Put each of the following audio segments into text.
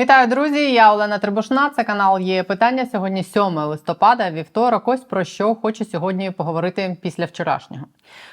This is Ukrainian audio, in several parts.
Вітаю, друзі! Я Олена Трибушна. Це канал є питання. Сьогодні 7 листопада, вівторок. Ось про що хочу сьогодні поговорити після вчорашнього.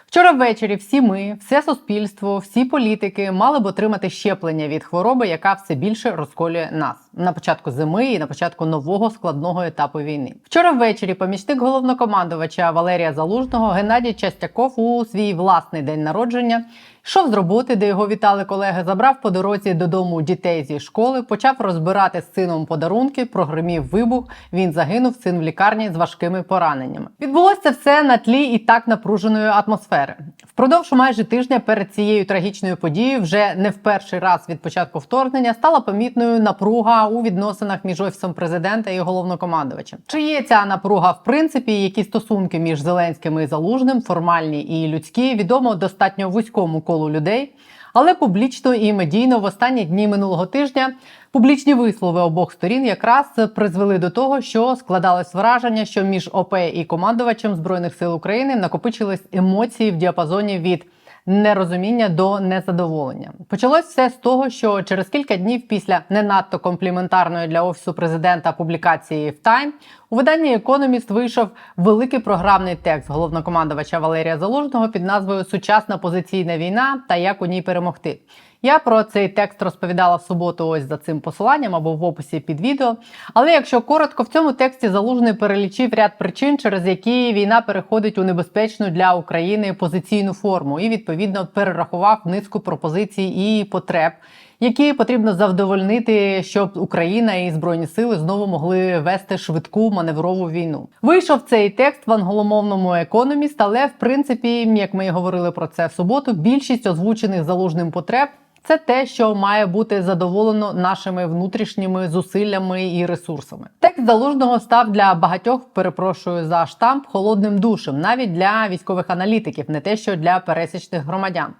Вчора ввечері всі ми, все суспільство, всі політики мали б отримати щеплення від хвороби, яка все більше розколює нас на початку зими і на початку нового складного етапу війни. Вчора ввечері помічник головнокомандувача Валерія Залужного Геннадій Частяков у свій власний день народження. Йшов з роботи, де його вітали колеги, забрав по дорозі додому дітей зі школи, почав розбирати з сином подарунки, прогримів вибух. Він загинув син в лікарні з важкими пораненнями. Відбулося все на тлі і так напруженої атмосфери. Впродовж майже тижня перед цією трагічною подією, вже не в перший раз від початку вторгнення, стала помітною напруга у відносинах між офісом президента і головнокомандувачем. Чи є ця напруга в принципі? Які стосунки між Зеленським і Залужним, формальні і людські, відомо достатньо вузькому колу людей. Але публічно і медійно в останні дні минулого тижня публічні вислови обох сторін якраз призвели до того, що складалось враження, що між ОП і командувачем збройних сил України накопичились емоції в діапазоні від нерозуміння до незадоволення. Почалось все з того, що через кілька днів після не надто компліментарної для офісу президента публікації в Time у виданні Економіст вийшов великий програмний текст головнокомандувача Валерія Залужного під назвою Сучасна позиційна війна та як у ній перемогти. Я про цей текст розповідала в суботу. Ось за цим посиланням або в описі під відео. Але якщо коротко, в цьому тексті залужний перелічив ряд причин, через які війна переходить у небезпечну для України позиційну форму, і відповідно перерахував низку пропозицій і потреб. Які потрібно завдовольнити, щоб Україна і збройні сили знову могли вести швидку маневрову війну? Вийшов цей текст в англомовному економіст, але в принципі, як ми і говорили про це в суботу, більшість озвучених залужним потреб це те, що має бути задоволено нашими внутрішніми зусиллями і ресурсами. Текст залужного став для багатьох, перепрошую за штамп, холодним душем, навіть для військових аналітиків, не те, що для пересічних громадян.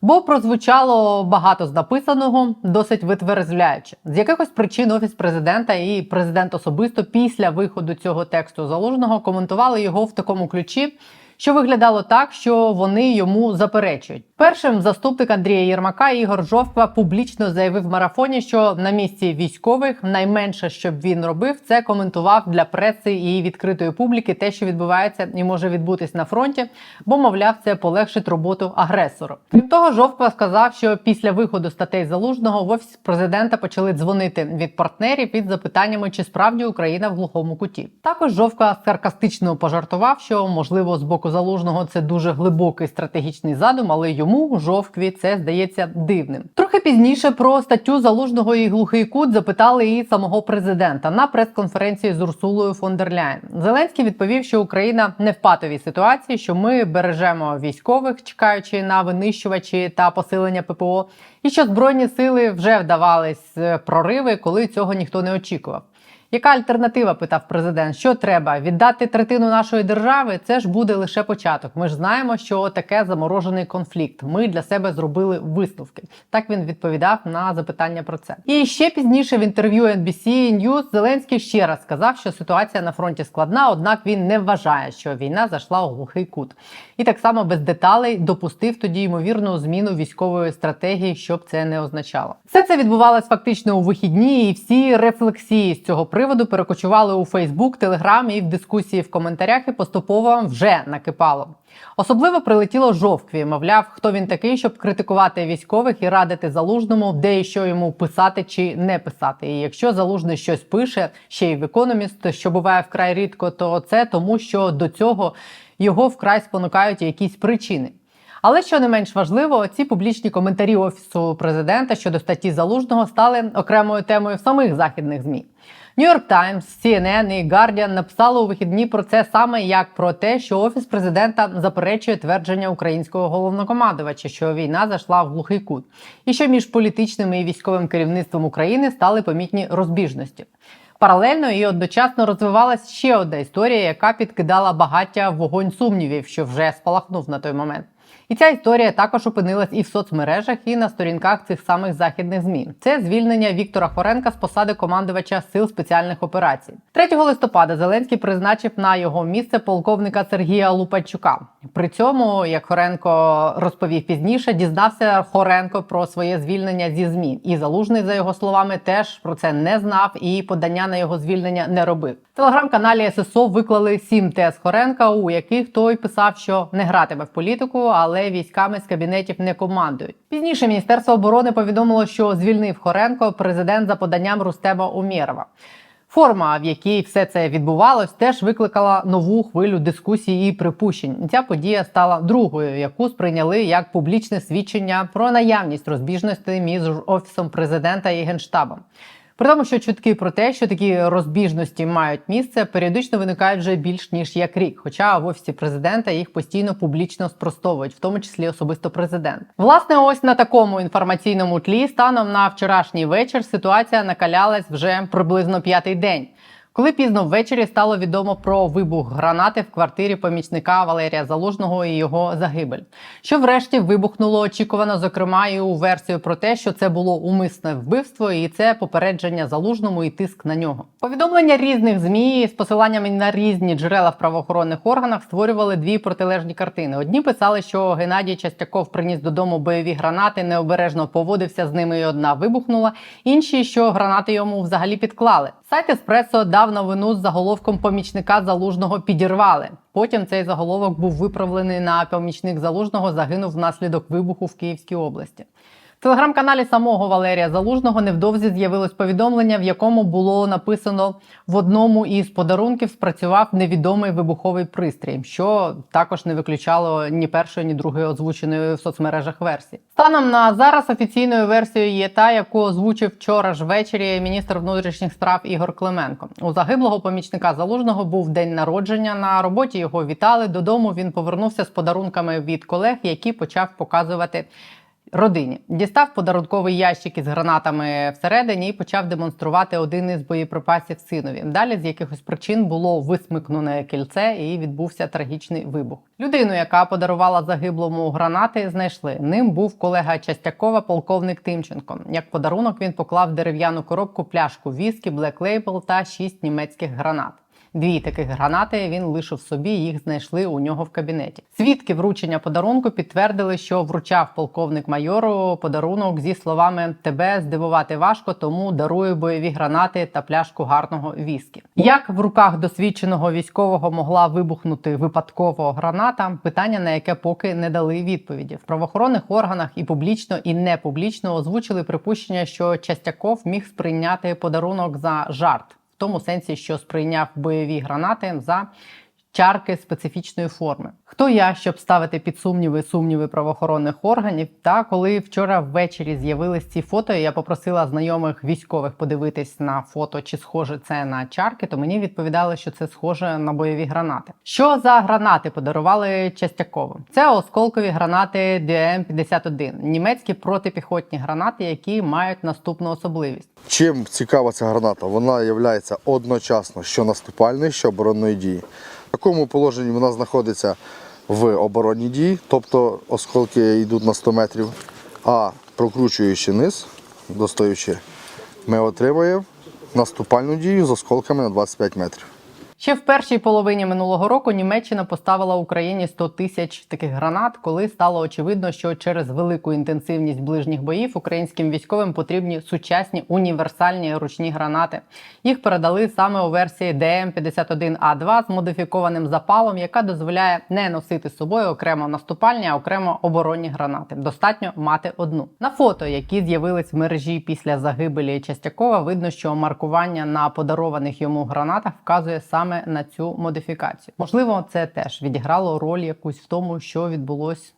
Бо прозвучало багато з написаного, досить витверзляюче. З якихось причин офіс президента і президент особисто після виходу цього тексту залужного коментували його в такому ключі що виглядало так, що вони йому заперечують. Першим заступник Андрія Єрмака Ігор Жовква публічно заявив в марафоні, що на місці військових найменше, що б він робив, це коментував для преси і відкритої публіки те, що відбувається і може відбутись на фронті, бо мовляв, це полегшить роботу агресору. Крім того, Жовква сказав, що після виходу статей залужного в офіс президента почали дзвонити від партнерів із запитаннями, чи справді Україна в глухому куті. Також Жовква саркастично пожартував, що можливо з боку залужного це дуже глибокий стратегічний задум, але йому жовкві це здається дивним. Трохи пізніше про статтю залужного і глухий кут запитали і самого президента на прес-конференції з Урсулою фон дер Ляєн. Зеленський відповів, що Україна не в патовій ситуації, що ми бережемо військових, чекаючи на винищувачі та посилення ППО, і що збройні сили вже вдавались прориви, коли цього ніхто не очікував. Яка альтернатива? питав президент. Що треба віддати третину нашої держави? Це ж буде лише початок. Ми ж знаємо, що таке заморожений конфлікт. Ми для себе зробили висновки. Так він відповідав на запитання про це. І ще пізніше в інтерв'ю NBC News Зеленський ще раз сказав, що ситуація на фронті складна однак він не вважає, що війна зайшла у глухий кут. І так само без деталей допустив тоді ймовірну зміну військової стратегії, щоб це не означало. Все це відбувалось фактично у вихідні, і всі рефлексії з цього приводу перекочували у Фейсбук, Телеграм і в дискусії в коментарях і поступово вже накипало. Особливо прилетіло жовкві. Мовляв, хто він такий, щоб критикувати військових і радити залужному, де і що йому писати чи не писати. І якщо залужний щось пише, ще й в економіст, що буває вкрай рідко, то це тому, що до цього його вкрай спонукають якісь причини. Але що не менш важливо, ці публічні коментарі офісу президента щодо статті залужного стали окремою темою в самих західних змі. Нью-Йорк Таймс, CNN і Guardian написали у вихідні про це саме як про те, що офіс президента заперечує твердження українського головнокомандувача, що війна зайшла в глухий кут, і що між політичним і військовим керівництвом України стали помітні розбіжності. Паралельно і одночасно розвивалась ще одна історія, яка підкидала багаття вогонь сумнівів, що вже спалахнув на той момент. Ця історія також опинилась і в соцмережах, і на сторінках цих самих західних змі. Це звільнення Віктора Хоренка з посади командувача сил спеціальних операцій. 3 листопада Зеленський призначив на його місце полковника Сергія Лупачука. При цьому, як Хоренко розповів пізніше, дізнався Хоренко про своє звільнення зі змі. І залужний, за його словами, теж про це не знав і подання на його звільнення не робив. В телеграм-каналі ССО виклали сім тез Хоренка, у яких той писав, що не гратиме в політику, але військами з кабінетів не командують. Пізніше Міністерство оборони повідомило, що звільнив Хоренко президент за поданням Рустема Умєрова. Форма, в якій все це відбувалось, теж викликала нову хвилю дискусій і припущень. Ця подія стала другою, яку сприйняли як публічне свідчення про наявність розбіжностей між офісом президента і генштабом. При тому, що чутки про те, що такі розбіжності мають місце, періодично виникають вже більш ніж як рік. Хоча в офісі президента їх постійно публічно спростовують, в тому числі особисто президент. Власне, ось на такому інформаційному тлі станом на вчорашній вечір ситуація накалялась вже приблизно п'ятий день. Коли пізно ввечері стало відомо про вибух гранати в квартирі помічника Валерія Залужного і його загибель, що врешті вибухнуло очікувано, зокрема, і у версію про те, що це було умисне вбивство, і це попередження залужному і тиск на нього. Повідомлення різних змі з посиланнями на різні джерела в правоохоронних органах створювали дві протилежні картини. Одні писали, що Геннадій Частяков приніс додому бойові гранати, необережно поводився з ними, і одна вибухнула. Інші, що гранати йому взагалі підклали. Сайт Еспресо дав новину з заголовком помічника залужного підірвали. Потім цей заголовок був виправлений на помічник залужного загинув внаслідок вибуху в Київській області. Телеграм-каналі самого Валерія Залужного невдовзі з'явилось повідомлення, в якому було написано в одному із подарунків спрацював невідомий вибуховий пристрій, що також не виключало ні першої, ні другої озвученої в соцмережах версії. Станом на зараз офіційною версією є та, яку озвучив вчора ж ввечері міністр внутрішніх справ Ігор Клименко. У загиблого помічника залужного був день народження. На роботі його вітали. Додому він повернувся з подарунками від колег, які почав показувати родині. Дістав подарунковий ящик із гранатами всередині і почав демонструвати один із боєприпасів синові. Далі з якихось причин було висмикнене кільце і відбувся трагічний вибух. Людину, яка подарувала загиблому гранати, знайшли. Ним був колега Частякова, полковник Тимченко. Як подарунок він поклав дерев'яну коробку пляшку віскі, Black Label та шість німецьких гранат. Дві таких гранати він лишив собі. Їх знайшли у нього в кабінеті. Свідки вручення подарунку підтвердили, що вручав полковник майору подарунок зі словами Тебе здивувати важко, тому дарую бойові гранати та пляшку гарного віскі. Як в руках досвідченого військового могла вибухнути випадково граната? Питання на яке поки не дали відповіді в правоохоронних органах і публічно, і не публічно озвучили припущення, що Частяков міг сприйняти подарунок за жарт в тому сенсі, що сприйняв бойові гранати за чарки специфічної форми. Хто я, щоб ставити під сумніви сумніви правоохоронних органів? Та коли вчора ввечері з'явились ці фото, я попросила знайомих військових подивитись на фото, чи схоже це на чарки, то мені відповідали, що це схоже на бойові гранати. Що за гранати подарували Частякову? Це осколкові гранати ДМ-51, німецькі протипіхотні гранати, які мають наступну особливість. Чим цікава ця граната? Вона є одночасно що наступальною, що оборонної дії. Такому положенні вона знаходиться в оборонній дії, тобто осколки йдуть на 100 метрів, а прокручуючи низ, достаючи, ми отримаємо наступальну дію з осколками на 25 метрів. Ще в першій половині минулого року Німеччина поставила Україні 100 тисяч таких гранат, коли стало очевидно, що через велику інтенсивність ближніх боїв українським військовим потрібні сучасні універсальні ручні гранати. Їх передали саме у версії ДМ-51А2 з модифікованим запалом, яка дозволяє не носити з собою окремо наступальні, а окремо оборонні гранати. Достатньо мати одну. На фото, які з'явились в мережі після загибелі Частякова, видно, що маркування на подарованих йому гранатах вказує саме на цю модифікацію. Можливо, це теж відіграло роль якусь в тому, що відбулось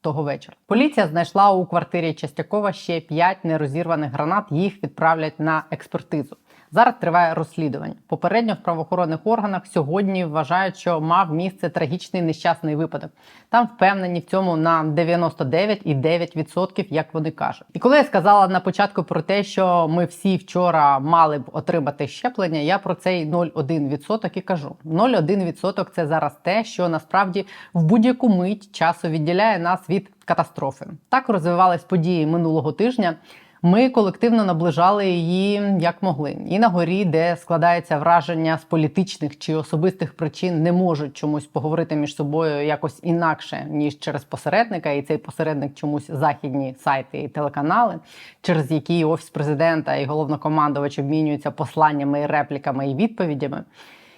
того вечора. Поліція знайшла у квартирі Частякова ще 5 нерозірваних гранат. Їх відправлять на експертизу. Зараз триває розслідування. Попередньо в правоохоронних органах сьогодні вважають, що мав місце трагічний нещасний випадок. Там впевнені в цьому на 99,9%, як вони кажуть. І коли я сказала на початку про те, що ми всі вчора мали б отримати щеплення, я про цей 0,1% і кажу. 0,1% – це зараз те, що насправді в будь-яку мить часу відділяє нас від катастрофи. Так розвивались події минулого тижня. Ми колективно наближали її як могли. І на горі, де складається враження з політичних чи особистих причин, не можуть чомусь поговорити між собою якось інакше ніж через посередника, і цей посередник чомусь західні сайти і телеканали, через які офіс президента і головнокомандувач обмінюються посланнями, і репліками і відповідями.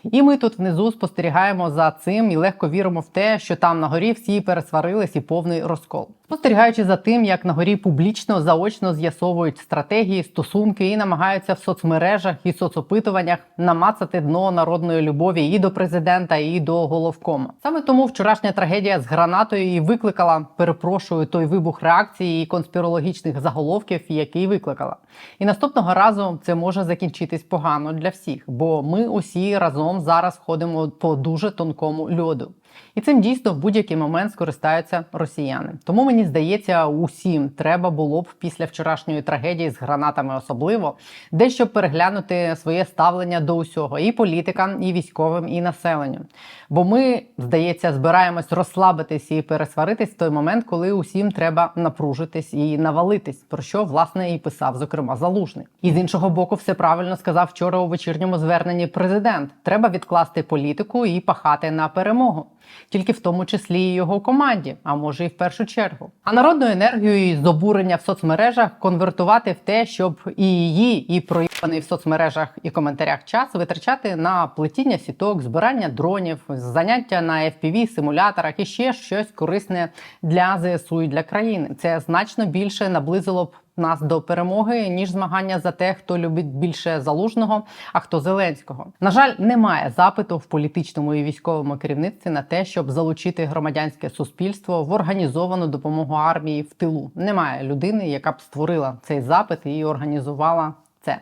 І ми тут внизу спостерігаємо за цим і легко віримо в те, що там на горі всі пересварились і повний розкол. Спостерігаючи за тим, як на горі публічно заочно з'ясовують стратегії, стосунки і намагаються в соцмережах і соцопитуваннях намацати дно народної любові і до президента, і до головкома. Саме тому вчорашня трагедія з гранатою і викликала, перепрошую, той вибух реакції і конспірологічних заголовків, який викликала. І наступного разу це може закінчитись погано для всіх, бо ми усі разом зараз ходимо по дуже тонкому льоду. І цим дійсно в будь-який момент скористаються росіяни. Тому мені здається, усім треба було б після вчорашньої трагедії з гранатами, особливо дещо переглянути своє ставлення до усього і політикам, і військовим, і населенню. Бо ми, здається, збираємось розслабитись і пересваритись в той момент, коли усім треба напружитись і навалитись, про що власне і писав, зокрема, залужний. І з іншого боку, все правильно сказав вчора у вечірньому зверненні президент: треба відкласти політику і пахати на перемогу тільки в тому числі і його команді, а може і в першу чергу. А народну енергію і здобурення в соцмережах конвертувати в те, щоб і її, і проїбаний в соцмережах і коментарях час витрачати на плетіння сіток, збирання дронів, заняття на FPV, симуляторах і ще щось корисне для ЗСУ і для країни. Це значно більше наблизило б нас до перемоги, ніж змагання за те, хто любить більше залужного, а хто зеленського. На жаль, немає запиту в політичному і військовому керівництві на те, щоб залучити громадянське суспільство в організовану допомогу армії в тилу. Немає людини, яка б створила цей запит і організувала це.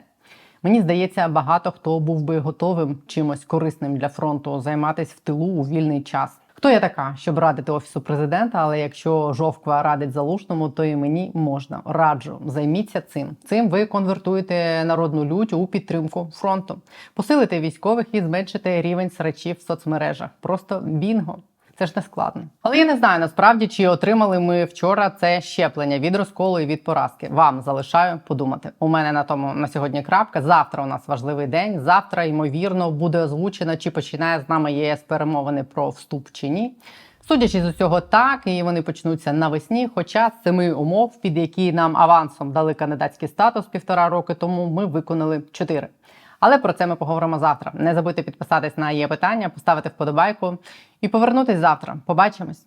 Мені здається, багато хто був би готовим чимось корисним для фронту займатися в тилу у вільний час. Хто я така, щоб радити офісу президента? Але якщо жовква радить залужному, то і мені можна раджу. Займіться цим. Цим ви конвертуєте народну лють у підтримку фронту, посилите військових і зменшите рівень срачів в соцмережах. Просто бінго. Це ж не складно. Але я не знаю насправді, чи отримали ми вчора це щеплення від розколу і від поразки. Вам залишаю подумати. У мене на тому на сьогодні крапка. Завтра у нас важливий день. Завтра, ймовірно, буде озвучено, чи починає з нами ЄС перемовини про вступ чи ні. Судячи з усього, так і вони почнуться навесні. Хоча семи умов, під які нам авансом дали кандидатський статус півтора роки тому, ми виконали чотири. Але про це ми поговоримо завтра. Не забудьте підписатись на є питання, поставити вподобайку і повернутись завтра. Побачимось.